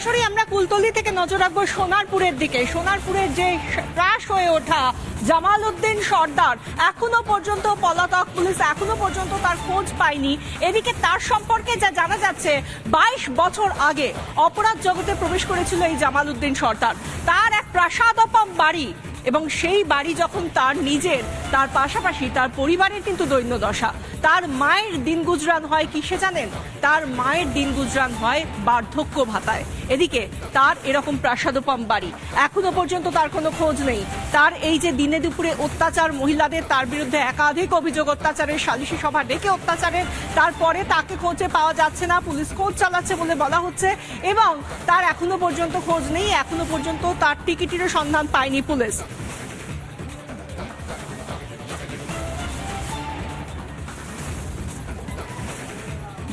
সরাসরি আমরা কুলতলি থেকে নজর রাখব সোনারপুরের দিকে। সোনারপুরের যে ক্রাশ হয়ে ওঠা জামাল উদ্দিন সর্দার, এখনও পর্যন্ত পলাতক পুলিশ এখনও পর্যন্ত তার খোঁজ পায়নি। এদিকে তার সম্পর্কে যা জানা যাচ্ছে, বাইশ বছর আগে অপরাধ জগতে প্রবেশ করেছিল এই জামাল উদ্দিন সর্দার। তার এক প্রাসাদপম বাড়ি এবং সেই বাড়ি যখন তার নিজের, তার পাশাপাশি তার পরিবারের কিন্তু দৈন্য দশা। তার মায়ের দিন গুজরান হয় কিসে জানেন? তার মায়ের দিন গুজরান হয় বার্ধক্য ভাতায়। এদিকে তার এরকম প্রাসাদোপম বাড়ি। এখনও পর্যন্ত তার কোনো খোঁজ নেই। তার এই যে দিনে দুপুরে অত্যাচার, মহিলাদের তার বিরুদ্ধে একাধিক অভিযোগ, অত্যাচারের সালিশি সভা ডেকে অত্যাচারের, তারপরে তাকে খোঁজে পাওয়া যাচ্ছে না, পুলিশ খোঁজ চালাচ্ছে বলে বলা হচ্ছে এবং তার এখনও পর্যন্ত খোঁজ নেই, এখনও পর্যন্ত তার টিকিটেরও সন্ধান পায়নি পুলিশ।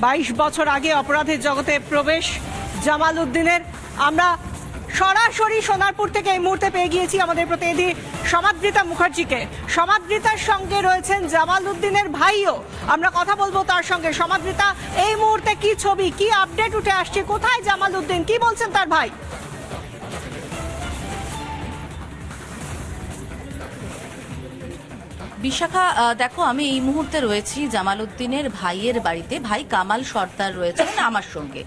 বাইশ বছর আগে অপরাধের জগতে প্রবেশ জামাল উদ্দিনের। আমরা সরাসরি সোনারপুর থেকে এই মুহূর্তে পেয়ে গিয়েছি আমাদের প্রতিনিধি সমাদৃতা মুখার্জিকে। সমাদৃতার সঙ্গে রয়েছেন জামাল উদ্দিনের ভাইও। আমরা কথা বলব তার সঙ্গে। সমাদৃতা, এই মুহূর্তে কি ছবি, কি আপডেট উঠে আসছে? কোথায় জামাল উদ্দিন? কি বলছেন তার ভাই? বিশাখা দেখো, আমি এই মুহূর্তে রয়েছি জামাল উদ্দিনের ভাইয়ের বাড়িতে। ভাই কামাল সর্দার রয়েছেন আমার সঙ্গে।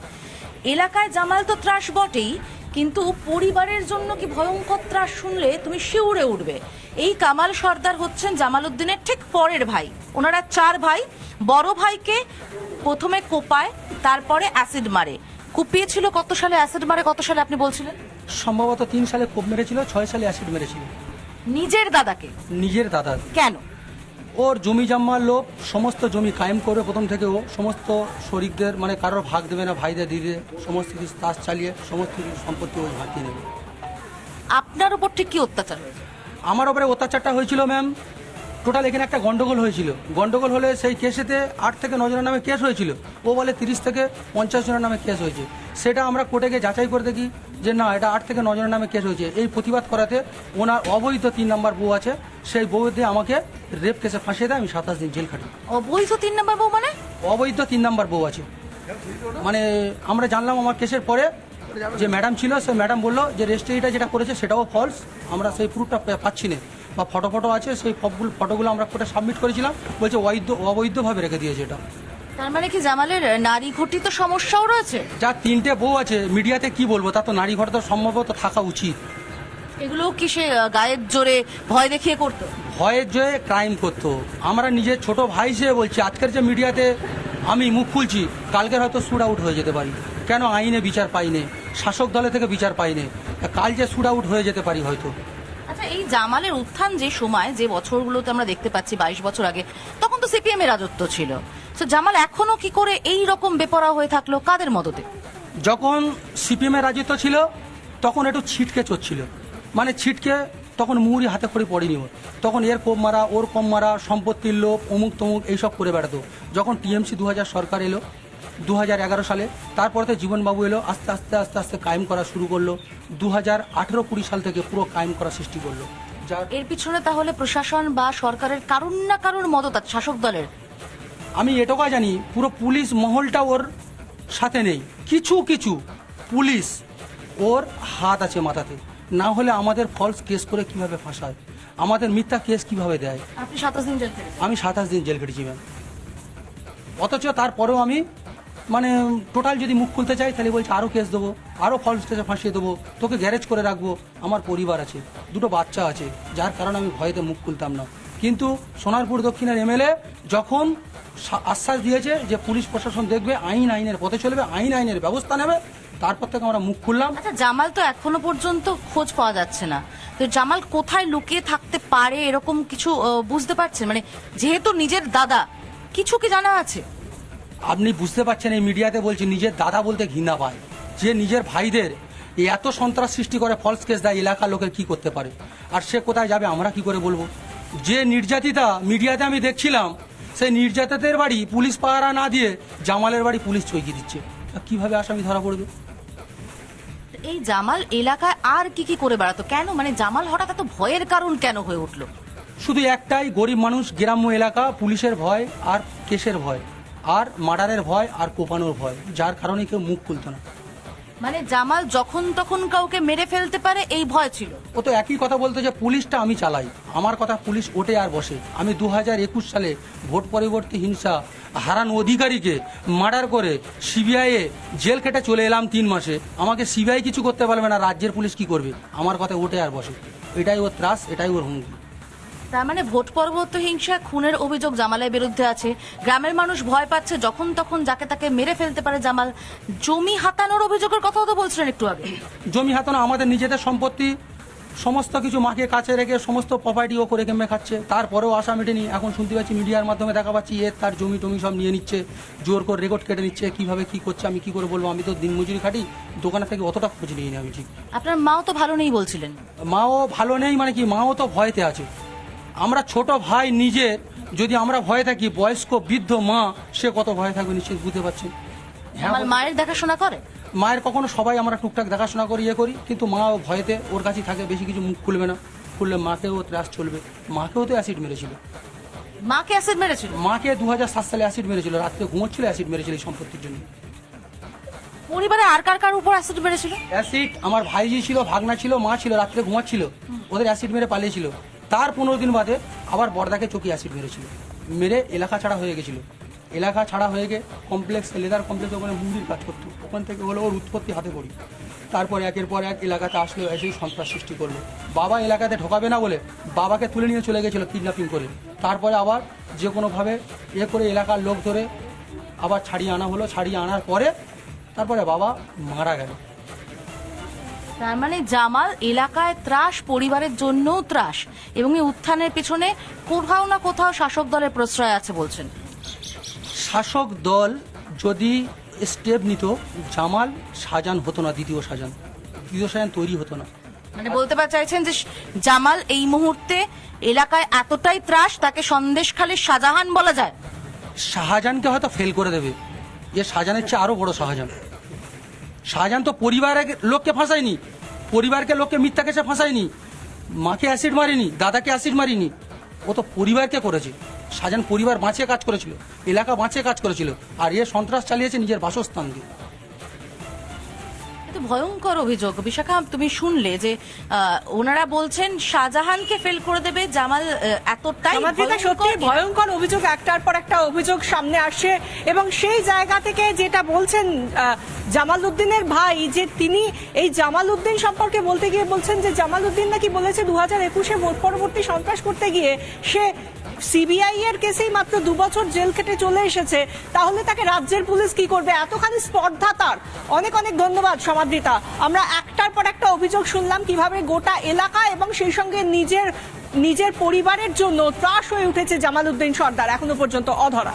এলাকায় জামাল তো ত্রাস বটেই, কিন্তু পরিবারের জন্য কি ভয়ঙ্কর ত্রাস শুনলে তুমি শিউরে উঠবে। এই কামাল সর্দার হচ্ছেন জামাল উদ্দিনের ঠিক পরের ভাই। ওনারা চার ভাই, বড় ভাইকে প্রথমে কোপায়, তারপরে অ্যাসিড মারে। কুপিয়েছিল কত সালে, অ্যাসিড মারে কত সালে আপনি বলছিলেন? সম্ভবত তিন সালে কোপ মেরেছিল, ছয় সালে অ্যাসিড মেরেছিল। নিজের দাদাকে। নিজের দাদা। কেন? ওর জমি জমার লোক সমস্ত জমি কায়েম করবে প্রথম থেকে ও সমস্ত শরিকদের মানে কারোর ভাগ দেবে না ভাইদের দিদি সমস্ত কিছু তাস চালিয়ে সমস্ত কিছু সম্পত্তি ওই ভাগিয়ে নেবে আপনার উপর ঠিক কি অত্যাচার হয়েছে? আমার উপরে অত্যাচারটা হয়েছিল ম্যাম টোটাল এখানে একটা গন্ডগোল হয়েছিল। গন্ডগোল হলে সেই কেসেতে আট থেকে ন জনের নামে কেস হয়েছিল। ও বলে তিরিশ থেকে পঞ্চাশ জনের নামে কেস হয়েছে। সেটা আমরা কোর্টে গিয়ে যাচাই করে দেখি যে না এটা আট থেকে ন জনের নামে কেস হয়েছে। এই প্রতিবাদ করাতে ওনার অবৈধ তিন নম্বর বউ আছে। সেই বউ দিয়ে আমাকে রেপ কেসে ফাঁসিয়ে দেয় আমি সাতাশ দিন জেল খাটি অবৈধ তিন নম্বর বউ মানে? অবৈধ তিন নাম্বার বউ আছে। মানে আমরা জানলাম আমার কেসের পরে যে ম্যাডাম ছিল সে ম্যাডাম বলল যে রেজিস্ট্রিটা যেটা করেছে সেটাও ফলস আমরা সেই প্রুফটা পাচ্ছি না। বা ফটো ফটো আছে সেই ফটোগুলো ফটোগুলো আমরা কোর্টে সাবমিট করেছিলাম। বলছে অবৈধ অবৈধভাবে রেখে দিয়েছে এটা। তার মানে কি জামালের নারী ঘটিত সমস্যাও রয়েছে? যা তিনটে বউ আছে মিডিয়াতে কি বলব? তা তো নারী ঘর তো সম্ভবত থাকা উচিত। এগুলো কি সে গায়ের জোরে ভয় দেখিয়ে করতো? ভয়ের জয়ে ক্রাইম করতো। আমরা নিজের ছোট ভাই হিসেবে বলছি আজকের যে মিডিয়াতে আমি মুখ খুলছি কালকের হয়তো সুড আউট হয়ে যেতে পারি। কেন আইনে বিচার পাইনে? শাসক দলে থেকে বিচার পাইনে। কাল যে সুড আউট হয়ে যেতে পারি হয়তো। আচ্ছা এই জামালের উত্থান যে সময়, যে বছরগুলোতে আমরা দেখতে পাচ্ছি বাইশ বছর আগে, তখন তো সিপিএম এর রাজত্ব ছিল। তো জামাল এখনও কি করে এই রকম বেপরা হয়ে থাকল? কাদের মদতে? যখন সিপিএমের রাজত্ব ছিল, তখন একটু ছিটকে চড়ছিল। মানে ছিটকে তখন মুহুরি হাতে খড়ি পড়েনি ওর। তখন এর কোপ মারা, ওর কম মারা, সম্পত্তির লোভ অমুক তমুক এইসব করে বেড়াতো। যখন টিএমসি দু হাজার সরকার এলো দু হাজার এগারো সালে। তারপরে তো জীবনবাবু এলো আস্তে আস্তে আস্তে আস্তে কায়েম করা শুরু করল। দু হাজার আঠেরো কুড়ি সাল থেকে পুরো কায়েম করা সৃষ্টি করল। যার এর পিছনে তাহলে প্রশাসন বা সরকারের কারুর না কারুর মদত আছে, শাসক দলের? আমি এটুকু জানি পুরো পুলিশ মহলটা ওর সাথে নেই। কিছু কিছু পুলিশ ওর হাত আছে মাথাতে। না হলে আমাদের ফলস কেস করে কীভাবে ফাঁসায়? আমাদের মিথ্যা কেস কীভাবে দেয়? আপনি সাতাশ দিন জেল আমি সাতাশ দিন জেল কেটেছি ম্যাম অথচ তারপরেও আমি মানে টোটাল যদি মুখ খুলতে চাই, তাহলে বলছে আরও কেস দেবো আরও ফলস কেসে ফাঁসিয়ে দেবো, তোকে গ্যারেজ করে রাখব, আমার পরিবার আছে, দুটো বাচ্চা আছে, যার কারণে আমি ভয়েতে মুখ খুলতাম না। কিন্তু সোনারপুর দক্ষিণের এমএলএ যখন আশ্বাস দিয়েছে যে পুলিশ প্রশাসন দেখবে, আইন আইনের পথে চলবে, আইন আইনের ব্যবস্থা নেবে, তারপর থেকে আমরা মুখ খুললাম। আচ্ছা জামাল তো এখনও পর্যন্ত খোঁজ পাওয়া যাচ্ছে না। তো জামাল কোথায় লুকিয়ে থাকতে পারে, এরকম কিছু বুঝতে পারছেন? মানে যেহেতু নিজের দাদা, কিছু কি জানা আছে? আপনি বুঝতে পারছেন এই মিডিয়াতে বলছি নিজের দাদা বলতে ঘৃণা পায়। যে নিজের ভাইদের এত সন্ত্রাস সৃষ্টি করে ফলস কেস দেয় এলাকার লোকের কি করতে পারে? আর সে কোথায় যাবে আমরা কি করে বলব? যে নির্যাতিতা মিডিয়াতে আমি দেখছিলাম সেই নির্যাতিতের বাড়ি পুলিশ পাহারা না দিয়ে জামালের বাড়ি পুলিশ চৌকি দিচ্ছে। কীভাবে আসামি ধরা পড়বে? এই জামাল এলাকায় আর কি কি করে বেড়াতো? কেন? মানে জামাল হঠাৎ এত ভয়ের কারণ কেন হয়ে উঠল? শুধু একটাই গরিব মানুষ গ্রাম্য এলাকা পুলিশের ভয় আর কেসের ভয়। আর মার্ডারের ভয় আর কোপানোর ভয় যার কারণে কেউ মুখ খুলতো না। মানে জামাল যখন তখন কাউকে মেরে ফেলতে পারে এই ভয় ছিল। ও তো একই কথা বলতো যে পুলিশটা আমি চালাই। আমার কথা পুলিশ ওঠে আর বসে। আমি দু হাজার একুশ সালে ভোট পরবর্তী হিংসা হারানো অধিকারীকে মার্ডার করে সিবিআইয়ে জেল খেটে চলে এলাম তিন মাসে। আমাকে সিবিআই কিছু করতে পারবে না রাজ্যের পুলিশ কি করবে? আমার কথা ওঠে আর বসে। এটাই ওর ত্রাস এটাই ওর হুমকি। তার মানে ভোট পরবর্তী হিংসা খুনের অভিযোগ জামালের বিরুদ্ধে আছে। গ্রামের মানুষ ভয় পাচ্ছে যখন তখন যাকে তাকে মেরে ফেলতে পারে জামাল। জমি হাতানোর অভিযোগের কথাও তো বলছিলেন একটু আগে। জমি হাতানো আমাদের নিজেদের সম্পত্তি সমস্ত কিছু মাকে কাছে রেখে সমস্ত প্রপার্টি ও করে কেমে খাচ্ছে। তারপরেও আশা মেটেনি এখন শুনতে পাচ্ছি মিডিয়ার মাধ্যমে দেখা পাচ্ছি এর তার জমি টমি সব নিয়ে নিচ্ছে জোর করে রেকর্ড কেটে নিচ্ছে কীভাবে কি করছে আমি কি করে বলব? আমি তো দিনমজুরি খাটি দোকানে থেকে অতটা খোঁজ নিইনি আমি ঠিক। আপনার মাও তো ভালো নেই বলছিলেন। মাও ভালো নেই মানে কি মাও তো ভয়তে আছে। আমরা ছোট ভাই নিজে যদি আমরা ভয়ে থাকি বয়স্ক বৃদ্ধ মা সে কত ভয়ে থাকবে নিশ্চিত বুঝতে পারছেন হ্যাঁ মায়ের দেখাশোনা করে? মায়ের কখনো সবাই আমরা টুকটাক দেখাশোনা করি ইয়ে করি কিন্তু মা ও ভয়েতে ওর কাছেই থাকে বেশি কিছু মুখ খুলবে না। খুললে মাকেও ত্রাস চলবে। মাকেও তো অ্যাসিড মেরেছিল। মাকে অ্যাসিড মেরেছিল? মাকে দু হাজার সাত সালে অ্যাসিড মেরেছিল রাত্রে ঘুমোচ্ছিল অ্যাসিড মেরেছিল এই সম্পত্তির জন্য। পরিবারে আর কার কার উপর অ্যাসিড মেরেছিল? অ্যাসিড আমার ভাইজি ছিল ভাগনা ছিল মা ছিল রাত্রে ঘুমাচ্ছিল। ওদের অ্যাসিড মেরে পালিয়েছিল। তার পনেরো দিন বাদে আবার বর্দাকে চকি অ্যাসিড মেরেছিল মেরে এলাকা ছাড়া হয়ে গেছিল। এলাকা ছাড়া হয়ে গিয়ে কমপ্লেক্স লেদার কমপ্লেক্স ওখানে মুন্দির কাজ করতো। ওখান থেকে হলো ওর উৎপত্তি হাতে করি তারপর একের পর এক এলাকাতে আসলো, এসে সন্ত্রাস সৃষ্টি করল। বাবা এলাকাতে ঢোকাবে না বলে বাবাকে তুলে নিয়ে চলে গেছিল কিডন্যাপিং করে। তারপরে আবার যে কোনোভাবে এ করে এলাকার লোক ধরে আবার ছাড়িয়ে আনা হলো। ছাড়িয়ে আনার পরে তারপরে বাবা মারা গেল। তার মানে জামাল এলাকায় ত্রাস পরিবারের জন্যও ত্রাস এবং এই উত্থানের পিছনে কোথাও না কোথাও শাসক দলের প্রশ্রয় আছে বলছেন। শাসক দল যদি স্টেপ নিত জামাল সাজান হতো না দ্বিতীয় সাজান। দ্বিতীয় সাজান তৈরি হতো না। মানে বলতে পার চাইছেন যে জামাল এই মুহূর্তে এলাকায় এতটাই ত্রাস তাকে সন্দেশখালীর শাহজাহান বলা যায়। শাহজাহানকে হয়তো ফেল করে দেবে। যে শাহজাহানের চেয়ে আরও বড় শাহজাহান। শাহজাহান তো পরিবারের লোককে ফাঁসায়নি, পরিবারকে লোককে মিথ্যা কেসে ফাঁসায়নি, মাকে অ্যাসিড মারিনি, দাদাকে অ্যাসিড মারিনি, ও তো পরিবারকে করেছে। শাহজাহান পরিবার বাঁচিয়ে কাজ করেছিল, এলাকা বাঁচিয়ে কাজ করেছিল, আর এ সন্ত্রাস চালিয়েছে নিজের বাসস্থান দিয়ে কিন্তু ভয়ঙ্কর অভিযোগ। বিশাখা তুমি শুনলে যে ওনারা বলছেন শাহজাহানকে ফেল করে দেবে জামাল এতটাই ভয়ঙ্কর সত্যি ভয়ঙ্কর অভিযোগ একটার পর একটা অভিযোগ সামনে আসে এবং সেই জায়গা থেকে যেটা বলছেন জামাল উদ্দিনের ভাই যে তিনি এই জামাল উদ্দিন সম্পর্কে বলতে গিয়ে বলছেন যে জামাল উদ্দিন নাকি বলেছে দু হাজার একুশে ভোট পরবর্তী সন্ত্রাস করতে গিয়ে সে সিবিআই এর কেসেই মাত্র দু বছর জেল খেটে চলে এসেছে। তাহলে তাকে রাজ্যের পুলিশ কি করবে? এতখানি স্পর্ধা তার। অনেক অনেক ধন্যবাদ, সমাদৃতা। আমরা একটার পর একটা অভিযোগ শুনলাম কীভাবে গোটা এলাকা এবং সেই সঙ্গে নিজের নিজের পরিবারের জন্য ত্রাস হয়ে উঠেছে জামাল উদ্দিন সর্দার, এখনও পর্যন্ত অধরা।